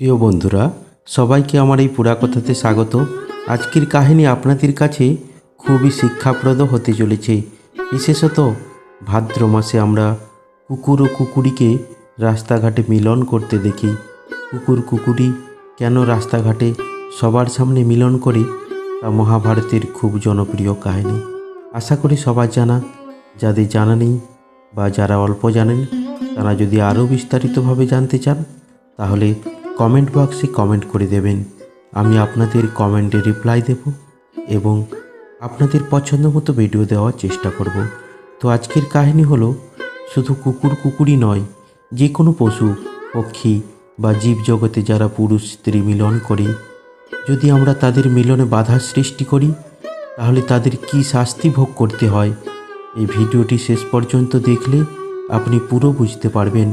প্রিয় বন্ধুরা, সবাইকে আমার এই পুরা কথাতে স্বাগত। আজকের কাহিনী আপনাদের কাছে খুবই শিক্ষাপ্রদ হতে চলেছে। বিশেষত ভাদ্র মাসে আমরা কুকুর ও কুকুরিকে রাস্তাঘাটে মিলন করতে দেখি। কুকুর, কুকুরি কেন রাস্তাঘাটে সবার সামনে মিলন করে, তা মহাভারতের খুব জনপ্রিয় কাহিনী। আশা করি সবার জানা, যাদের জানা নেই বা যারা অল্প জানেন, তারা যদি আরও বিস্তারিতভাবে জানতে চান, তাহলে কমেন্ট বক্সে কমেন্ট করে দেবেন। আমি আপনাদের কমেন্টে রিপ্লাই দেব এবং আপনাদের পছন্দ মতো ভিডিও দেওয়ার চেষ্টা করব। তো আজকের কাহিনী হলো, শুধু কুকুর কুকুরই নয় যে কোনো পশু, পক্ষী বা জীবজগতে যারা পুরুষ স্ত্রী মিলন করে, যদি আমরা তাদের মিলনে বাধা সৃষ্টি করি, তাহলে তাদের কি শাস্তি ভোগ করতে হয়? এই ভিডিওটি শেষ পর্যন্ত দেখলে আপনি পুরো বুঝতে পারবেন।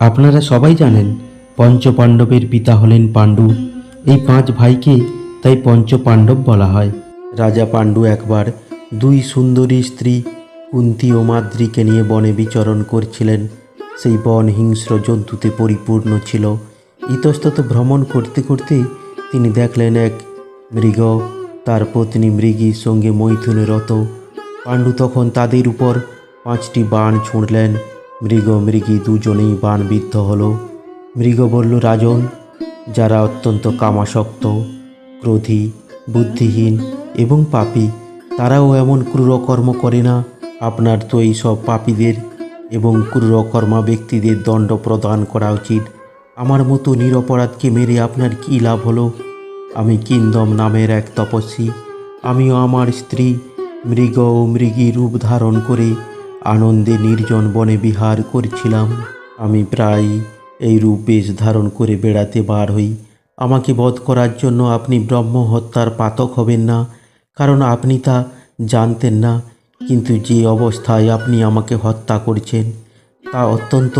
আপনারা সবাই জানেন পঞ্চপাণ্ডবের পিতা হলেন পাণ্ডু। এই পাঁচ ভাইকে তাই পঞ্চপাণ্ডব বলা হয়। রাজা পাণ্ডু একবার দুই সুন্দরী স্ত্রী কুন্তি ও মাদ্রিকে নিয়ে বনে বিচরণ করছিলেন। সেই বন হিংস্র জন্তুতে পরিপূর্ণ ছিল। ইতস্তত ভ্রমণ করতে করতে তিনি দেখলেন এক মৃগ, তার পত্নী মৃগীর সঙ্গে মৈথুনে রত। পাণ্ডু তখন তাদের উপর পাঁচটি বাণ ছুঁড়লেন। মৃগ, মৃগী দুজনেই বাণবিদ্ধ হলো। মৃগ বলল, রাজন, যারা অত্যন্ত কামাসক্ত, ক্রোধী, বুদ্ধিহীন এবং পাপী, তারাও এমন ক্রূরকর্ম করে না। আপনার তো এই সব পাপীদের এবং ক্রূরকর্মা ব্যক্তিদের দণ্ড প্রদান করা উচিত। আমার মতো নিরপরাধকে মেরে আপনার কী লাভ হলো? আমি কিন্দম নামের এক তপস্বী। আমিও আমার স্ত্রী, মৃগ ও মৃগী রূপ ধারণ করে আনন্দে নির্জন বনে বিহার করছিলাম। আমি প্রায় এই রূপ বেশ ধারণ করে বেড়াতে বার হই। আমাকে বধ করার জন্য আপনি ব্রহ্ম হত্যার পাতক হবেন না, কারণ আপনি তা জানতেন না। কিন্তু যে অবস্থায় আপনি আমাকে হত্যা করছেন, তা অত্যন্ত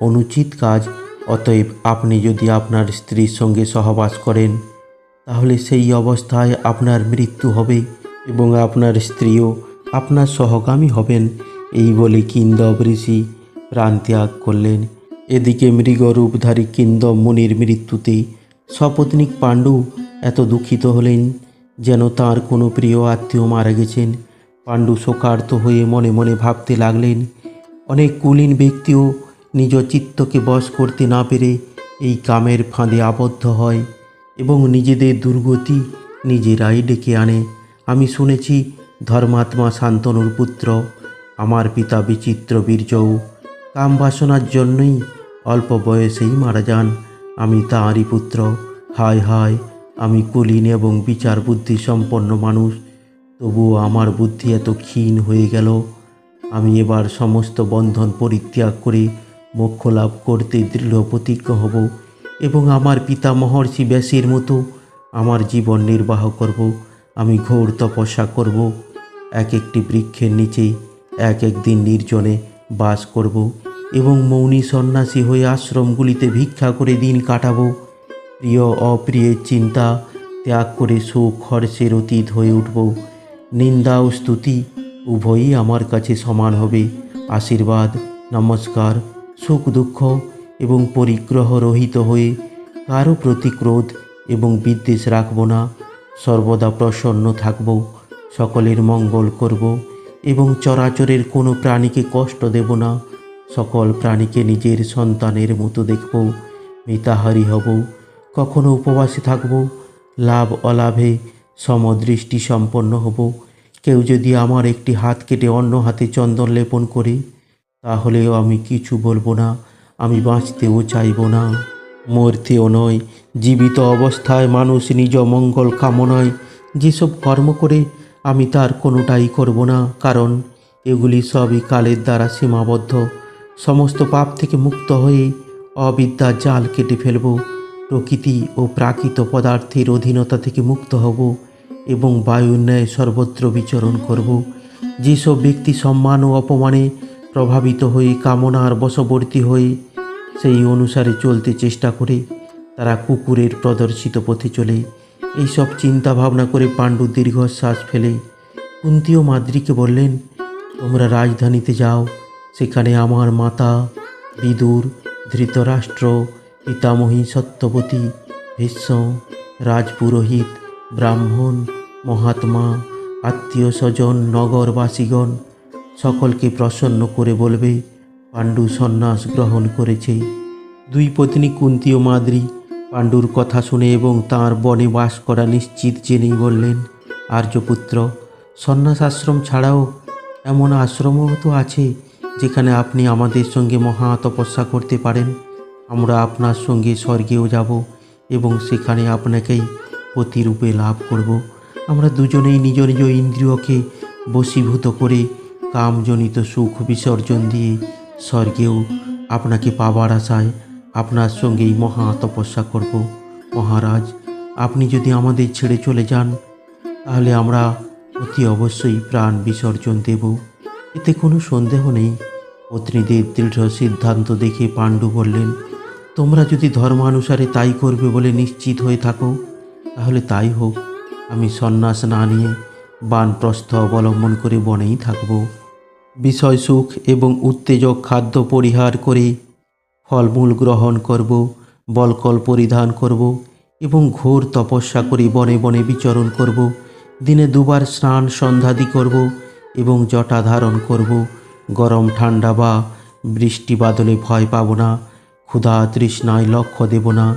অনুচিত কাজ। অতএব আপনি যদি আপনার স্ত্রীর সঙ্গে সহবাস করেন, তাহলে সেই অবস্থায় আপনার মৃত্যু হবে এবং আপনার স্ত্রীও আপনার সহগামী হবেন। এই বলে কিন্দব ঋষি প্রাণ ত্যাগ করলেন। এদিকে মৃগরূপধারী কিন্দব মুনির মৃত্যুতে সপত্নীক পাণ্ডু এত দুঃখিত হলেন যেন তার কোনো প্রিয় আত্মীয় মারা গেছেন। পাণ্ডু শোকার্ত হয়ে মনে মনে ভাবতে লাগলেন, অনেক কুলীন ব্যক্তিও নিজ চিত্তকে বশ করতে না পেরে এই কামের ফাঁদে আবদ্ধ হয় এবং নিজেদের দুর্গতি নিজেরাই ডেকে আনে। আমি শুনেছি, ধর্মাত্মা শান্তনুর পুত্র, আমার পিতা বিচিত্র বীর্যও। কাম বাসনার জন্যই অল্প বয়সেই মারা যান। আমি তাঁরই পুত্র। হায় হায়, আমি কুলীন এবং বিচার বুদ্ধি সম্পন্ন মানুষ। তবুও আমার বুদ্ধি এত ক্ষীণ হয়ে গেল। আমি এবার সমস্ত বন্ধন পরিত্যাগ করে মোক্ষ লাভ করতে দৃঢ় প্রতিজ্ঞ হব এবং আমার পিতা মহর্ষি ব্যাসের মতো আমার জীবন নির্বাহ করব। আমি ঘোর তপস্যা করব। এক একটি বৃক্ষের নিচে এক এক দিন নির্জনে বাস করব। এবং মৌনী সন্ন্যাসী হয়ে আশ্রমগুলিতে ভিক্ষা করে দিন কাটাবো। প্রিয় অপ্রিয়ের চিন্তা, ত্যাগ করে সুখ হর্ষের অতীত হয়ে উঠব। নিন্দা ও স্তুতি উভয়ই আমার কাছে সমান হবে। আশীর্বাদ, নমস্কার, সুখ দুঃখ এবং পরিগ্রহ রহিত হয়ে কারও প্রতি ক্রোধ এবং বিদ্বেষ রাখব না। সর্বদা প্রসন্ন থাকব, সকলের মঙ্গল করব এবং চরাচরের কোনো প্রাণীকে কষ্ট দেব না। সকল প্রাণীকে নিজের সন্তানের মতো দেখব, মিতাহারি হব, কখনো উপবাসে থাকব, লাভ অলাভে সমদৃষ্টি সম্পন্ন হব। কেউ যদি আমার একটি হাত কেটে অন্য হাতে চন্দন লেপন করে, তাহলেও আমি কিছু বলব না, আমি বাঁচতেও চাইব না। মরতেও নয়, জীবিত অবস্থায় মানুষ নিজ মঙ্গল কামনায়, যেসব কর্ম করে আমি তার কোনোটাই করব না, কারণ এগুলি সবই কালের দ্বারা সীমাবদ্ধ। সমস্ত পাপ থেকে মুক্ত হয়ে অবিদ্যার জাল কেটে ফেলব, প্রকৃতি ও প্রাকৃত পদার্থের অধীনতা থেকে মুক্ত হব এবং বায়ুর ন্যায় সর্বত্র বিচরণ করব। যেসব ব্যক্তি সম্মান ও অপমানে প্রভাবিত হয়ে কামনার বশবর্তী হয়ে সেই অনুসারে চলতে চেষ্টা করে, তারা কুকুরের প্রদর্শিত পথে চলে। এইসব চিন্তা ভাবনা করে পাণ্ডু দীর্ঘশ্বাস ফেলে। কুন্তি ও মাদ্রিকে বললেন, তোমরা রাজধানীতে যাও সেখানে আমার মাতা, বিদুর, ধৃতরাষ্ট্র, পিতামহী সত্যবতী, ভীষ্ম, রাজপুরোহিত, ব্রাহ্মণ, মহাত্মা আত্মীয় স্বজন নগরবাসীগণ সকলকে প্রসন্ন করে বলবে, পাণ্ডু সন্ন্যাস গ্রহণ করেছে। দুই পত্নী কুন্তি ও মাদ্রি পাণ্ডুর কথা শুনে এবং তাঁর বনে বাস করা নিশ্চিত জেনেই বললেন, আর্যপুত্র সন্ন্যাস আশ্রম ছাড়াও এমন আশ্রমও তো আছে যেখানে আপনি আমাদের সঙ্গে মহা তপস্যা করতে পারেন, আমরা আপনার সঙ্গে স্বর্গেও যাব এবং সেখানে আপনাকেই প্রতিরূপে লাভ করব। আমরা দুজনেই নিজ নিজ ইন্দ্রিয়কে বশীভূত করে কামজনিত সুখ বিসর্জন দিয়ে স্বর্গেও আপনাকে পাবার আশায় আপনার সঙ্গেই মহা তপস্যা করব। মহারাজ, আপনি যদি আমাদের ছেড়ে চলে যান, তাহলে আমরা অতি অবশ্যই প্রাণ বিসর্জন দেব। এতে কোনো সন্দেহ নেই। পত্নীদের দৃঢ় সিদ্ধান্ত দেখে পাণ্ডু বললেন, তোমরা যদি ধর্মানুসারে তাই করবে বলে নিশ্চিত হয়ে থাকো, তাহলে তাই হোক। আমি সন্ন্যাস না নিয়ে বানপ্রস্থ অবলম্বন করে বনেই থাকব। বিষয় সুখ এবং উত্তেজক খাদ্য পরিহার করে ফলমূল গ্রহণ করব, বলকল পরিধান করব এবং ঘোর তপস্যা করে বনে বনে বিচরণ করব। দিনে দুবার স্নান সন্ধ্যাদি করব এবং জটা ধারণ করব। গরম ঠান্ডা বা বৃষ্টি বাদলে ভয় পাব না। ক্ষুধা তৃষ্ণায় লক্ষ্য দেব না।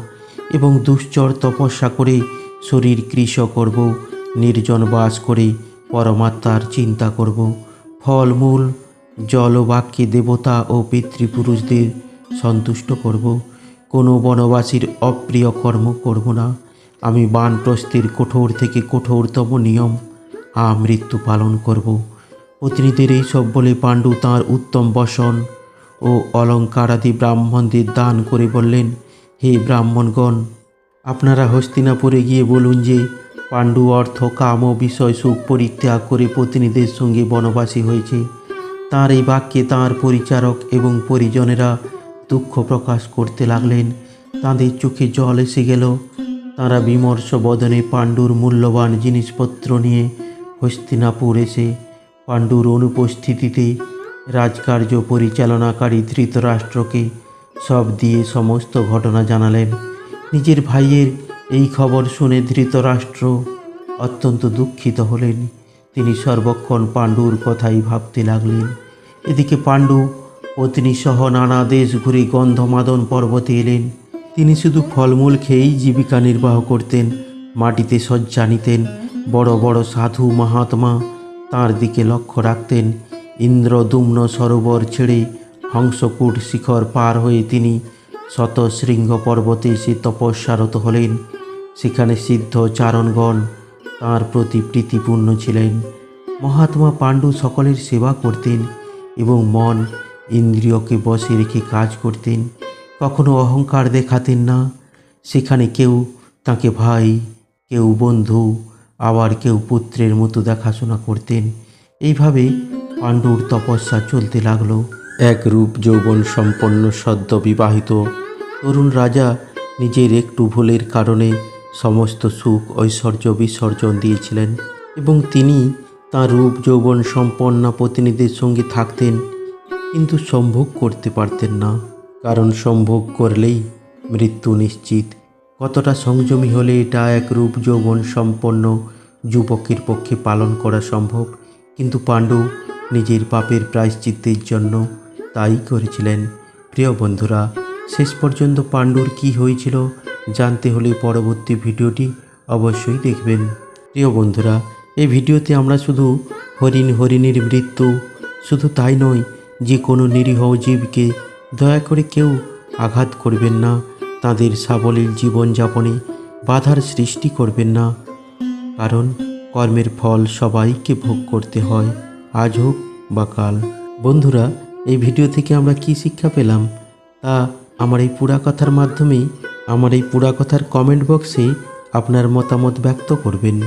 এবং দুশ্চর তপস্যা করে শরীর কৃশ করব। নির্জন বাস করে পরমাত্মার চিন্তা করব। ফলমূল জলবাক্যে দেবতা ও পিতৃপুরুষদের সন্তুষ্ট করব। কোনো বনবাসীর অপ্রিয় কর্ম করব না। আমি বানপ্রস্থের কঠোর থেকে কঠোরতম নিয়ম। আমৃত্যু পালন করব। পত্নীদের এইসব বলে পাণ্ডু তাঁর উত্তম বসন ও অলঙ্কারাদি ব্রাহ্মণদের দান করে বললেন, হে ব্রাহ্মণগণ, আপনারা হস্তিনাপুরে গিয়ে বলুন যে, পাণ্ডু অর্থ, কাম ও বিষয় সুখ পরিত্যাগ করে পত্নীদের সঙ্গে বনবাসী হয়েছে। তার এই বাক্যে তাঁর পরিচারক এবং পরিজনেরা দুঃখ প্রকাশ করতে লাগলেন। তাঁদের চোখে জল এসে গেল। তাঁরা বিমর্ষ বদনে পাণ্ডুর মূল্যবান জিনিসপত্র নিয়ে হস্তিনাপুর এসে পাণ্ডুর অনুপস্থিতিতে রাজকার্য পরিচালনাকারী ধৃতরাষ্ট্রকে সব দিয়ে সমস্ত ঘটনা জানালেন। নিজের ভাইয়ের এই খবর শুনে ধৃতরাষ্ট্র অত্যন্ত দুঃখিত হলেন। তিনি সর্বক্ষণ পাণ্ডুর কথাই ভাবতে লাগলেন। এদিকে পাণ্ডু পত্নী সহ নানা দেশ ঘুরে গন্ধমাদন পর্বতে এলেন। তিনি শুধু ফলমূল খেয়েই জীবিকা নির্বাহ করতেন, মাটিতে শয্যা নিতেন, বড় বড় সাধু মহাত্মা তার দিকে লক্ষ্য রাখতেন। ইন্দ্রদুম্ন সরোবর ছেড়ে হংসকূট শিখর পার হয়ে তিনি শত শৃঙ্গ পর্বতে এসে তপস্যারত হলেন। সেখানে সিদ্ধ চারণগণ তাঁর প্রতি প্রীতিপূর্ণ ছিলেন। মহাত্মা পাণ্ডু সকলের সেবা করতেন এবং মন ইন্দ্রিয়কে বসে রেখে কাজ করতেন। কখনো অহংকার দেখাতেন না। সেখানে কেউ তাকে ভাই, কেউ বন্ধু আবার কেউ পুত্রের মতো দেখাশোনা করতেন। এইভাবে পাণ্ডুর তপস্যা চলতে লাগল। এক রূপ যৌবন সম্পন্ন সদ্য বিবাহিত। তরুণ রাজা নিজের একটু ভুলের কারণে সমস্ত সুখ ঐশ্বর্য বিসর্জন দিয়েছিলেন এবং তিনি তাঁর রূপ যৌবন সম্পন্ন প্রতিনিধির সঙ্গে থাকতেন কিন্তু সম্ভোগ করতে পারতেন না। কারণ সম্ভোগ করলেই মৃত্যু নিশ্চিত। কতটা সংযমী হলে এটা এক রূপ যৌবন সম্পন্ন যুবকের পক্ষে পালন করা সম্ভব? কিন্তু পাণ্ডু নিজের পাপের প্রায়শ্চিত্তের জন্য তাই করেছিলেন। প্রিয় বন্ধুরা, শেষ পর্যন্ত পাণ্ডুর কি হয়েছিল জানতে হলে পরবর্তী ভিডিওটি অবশ্যই দেখবেন। প্রিয় বন্ধুরা, এই ভিডিওতে আমরা শুধু হরিণ হরিণীর মৃত্যু, শুধু তাই নয়, যে কোনো নিরীহ জীবকে দয়া করে কেউ আঘাত করবেন না। তাদের সাবলীল জীবনযাপনে বাধার সৃষ্টি করবেন না। কারণ কর্মের ফল সবাইকে ভোগ করতে হয়, আজ হোক বা কাল। বন্ধুরা, এই ভিডিও থেকে আমরা কি শিক্ষা পেলাম? তা আমার এই পুরা কথার মাধ্যমে আমার এই পুরা কথার কমেন্ট বক্সে আপনার মতামত ব্যক্ত করবেন।